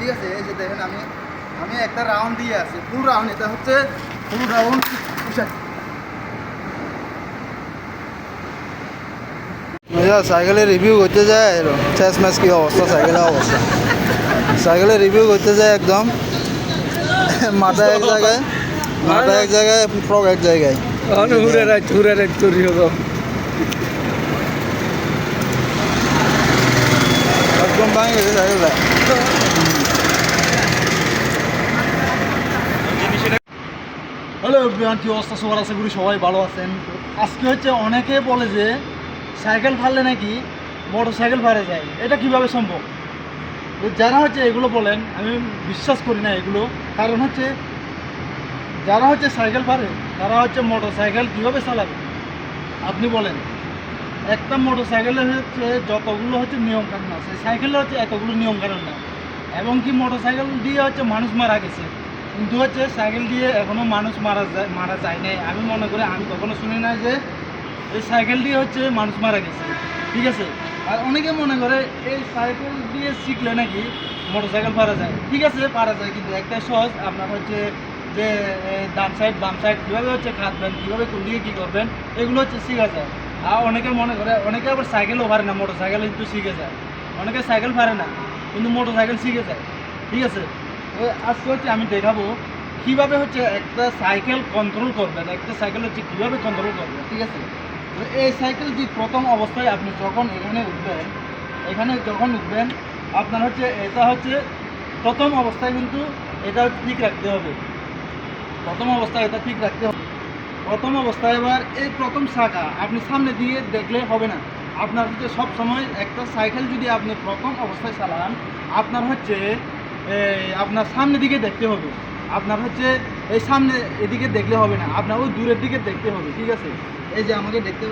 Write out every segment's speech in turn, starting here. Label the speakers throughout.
Speaker 1: ঠিক আছে এই যে দেখেন আমি আমি একটা রাউন্ড দিয়ে আছি ফুল রাউন্ড এটা হচ্ছে ফুল রাউন্ড সাইকেলের রিভিউ করতে যায় শেষ ম্যাচ কি অবস্থা সাইকেলের অবস্থা? সাইকেলের রিভিউ করতে যায় একদম মাথা এক জায়গায় মাথা এক জায়গায় ফ্রক এক জায়গায়।
Speaker 2: হুরে রাত হুরে রাত করি হোক
Speaker 1: একদম ভাঙে গেছে সাইকেলটা হ্যালো কি অবস্থা? সবার আশা করি সবাই ভালো আছেন। আজকে হচ্ছে অনেকে বলে যে, সাইকেল ফারলে নাকি মোটর সাইকেল ফারে যায়। এটা কীভাবে সম্ভব? যারা হচ্ছে এগুলো বলেন, আমি বিশ্বাস করি না এগুলো। কারণ হচ্ছে, যারা হচ্ছে সাইকেল পারে, তারা হচ্ছে মোটর সাইকেল কীভাবে চালাবে? আপনি বলেন। একটা মোটর সাইকেলের হচ্ছে যতগুলো হচ্ছে নিয়ম কানুন আছে সাইকেলের হচ্ছে এতগুলো নিয়ম কানুন না এবং কি মোটর সাইকেল দিয়ে হচ্ছে মানুষ মারা গেছে? কিন্তু হচ্ছে সাইকেল দিয়ে এখনও মানুষ মারা যায় মারা যায় নাই। আমি মনে করি, আমি কখনো শুনি না যে এই সাইকেল দিয়ে হচ্ছে মানুষ মারা গেছে। ঠিক আছে? আর অনেকে মনে করে, এই সাইকেল দিয়ে শিখলে নাকি মোটর সাইকেল পারা যায়। ঠিক আছে পারা যায়, কিন্তু একটা সহজ, আপনার হচ্ছে যে ডান সাইড বাম সাইড কীভাবে হচ্ছে খাটবেন, কীভাবে কোন দিকে কী করবেন, এগুলো হচ্ছে শেখা যায়। আর অনেকে মনে করে, অনেকে আবার সাইকেলও পারে না মোটর সাইকেল কিন্তু শিখে যায়। অনেকে সাইকেল পারে না, কিন্তু মোটর সাইকেল শিখে যায়। ঠিক আছে? আজকে হচ্ছে আমি দেখাবো কীভাবে হচ্ছে একটা সাইকেল কন্ট্রোল করবেন, একটা সাইকেল হচ্ছে কীভাবে কন্ট্রোল করবেন, ঠিক আছে? তো এই সাইকেলটি প্রথম অবস্থায় আপনি যখন এখানে উঠবেন, এখানে যখন উঠবেন, আপনার হচ্ছে এটা হচ্ছে প্রথম অবস্থায় কিন্তু এটা হচ্ছে ঠিক রাখতে হবে। প্রথম অবস্থায় এটা ঠিক রাখতে হবে। প্রথম অবস্থায় এবার এই প্রথম শাখা আপনি সামনে দিয়ে দেখলে হবে না। আপনার হচ্ছে সব সময় একটা সাইকেল যদি আপনি প্রথম অবস্থায় চালান, আপনার হচ্ছে আপনার সামনে দিকে দেখতে হবে। আপনার হচ্ছে এই সামনে এদিকে দেখলে হবে না, আপনার ওই দূরের দিকে দেখতে হবে, ঠিক আছে? এই যে আমাকে দেখতে,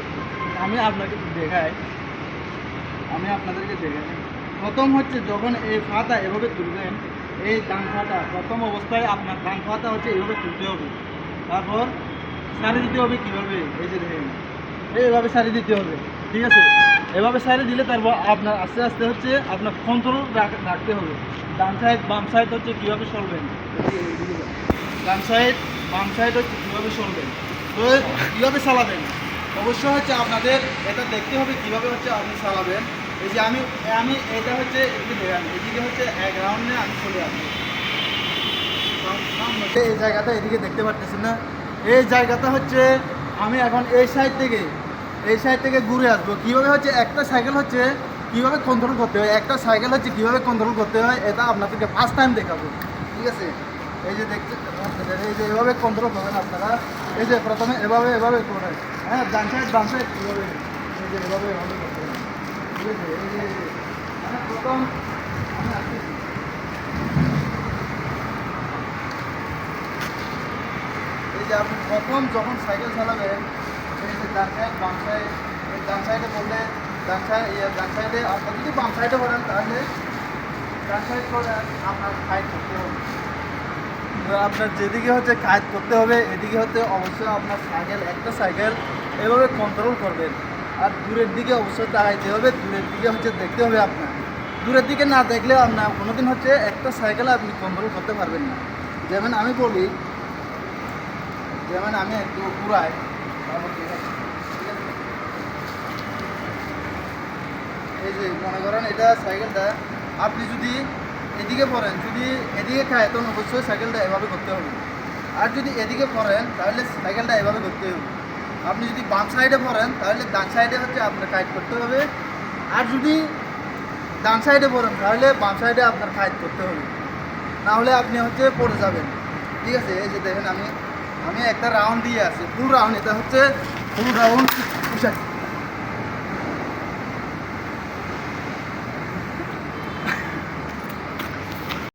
Speaker 1: আমি আপনাকে দেখাই, আমি আপনাদেরকে দেখাই। প্রথম হচ্ছে যখন এই ফাটা এভাবে তুলবেন, এই ডান ফাটা প্রথম অবস্থায় আপনার ডান ফাটা হচ্ছে এইভাবে তুলতে হবে। তারপর সারি দিতে হবে কীভাবে? এই যে দেখেন, এইভাবে সারি দিতে হবে। ঠিক আছে? এভাবে সাইডে দিলে তারপর আপনার আস্তে আস্তে হচ্ছে আপনার কন্ট্রোল রাখতে হবে। ডান সাইড বাম সাইড হচ্ছে কীভাবে চলবেন ডান সাইড বাম সাইড হচ্ছে কীভাবে চলবেন তো কীভাবে চালাবেন? অবশ্যই হচ্ছে আপনাদের এটা দেখতে হবে কীভাবে হচ্ছে আপনি চালাবেন। এই যে আমি আমি এটা হচ্ছে এদিকে এদিকে হচ্ছে এক রাউন্ডে আমি চলে আসব। এই জায়গাটা এদিকে দেখতে পারতেছেন না? এই জায়গাটা হচ্ছে আমি এখন এই সাইড থেকে এই সাইড থেকে ঘুরে আসব। কীভাবে হচ্ছে একটা সাইকেল হচ্ছে, কীভাবে কন্ট্রোল করতে হয়, একটা সাইকেল হচ্ছে কীভাবে কন্ট্রোল করতে হয়, এটা আপনাদেরকে ফার্স্ট টাইম দেখাবো। ঠিক আছে? এই যে দেখতে এই যে এভাবে কন্ট্রোল করেন আপনারা। এই যে প্রথমে এভাবে এভাবে করেন হ্যাঁ ডান সাইড বাম সাইড কীভাবে এই যে এভাবে এভাবে ঠিক আছে? এই যে মানে প্রথম এই যে আপনি প্রথম যখন সাইকেল চালাবেন ডান সাইড বাম ডান সাইডে ডান সাইড আপনার যদি বাম সাইডে তাহলে ডান আপনার করতে হবে। আপনার যেদিকে হচ্ছে কাজ করতে হবে, এদিকে হচ্ছে অবশ্যই আপনার সাইকেল, একটা সাইকেল এভাবে কন্ট্রোল করবেন। আর দূরের দিকে অবশ্যই তাকাইতে হবে, দূরের দিকে হচ্ছে দেখতে হবে আপনার। দূরের দিকে না দেখলে আপনার কোনোদিন হচ্ছে একটা সাইকেল আপনি কন্ট্রোল করতে পারবেন না। যেমন আমি বলি, যেমন আমি একটু ঘুরাই তারপর দেখাচ্ছি। ঠিক আছে? এই যে মনে করেন এটা সাইকেলটা, আপনি যদি এদিকে পড়েন, যদি এদিকে খায়, তখন অবশ্যই সাইকেলটা এভাবে করতে হবে। আর যদি এদিকে পড়েন, তাহলে সাইকেলটা এভাবে করতে হবে। আপনি যদি বাম সাইডে পড়েন, তাহলে ডান সাইডে হচ্ছে আপনার কাজ করতে হবে। আর যদি ডান সাইডে পড়েন, তাহলে বাম সাইডে আপনার কাজ করতে হবে। না হলে আপনি হচ্ছে পড়ে যাবেন। ঠিক আছে? এই যে দেখেন আমি আমি একটা রাউন্ড দিয়ে আছি ফুল রাউন্ড এটা হচ্ছে ফুল রাউন্ড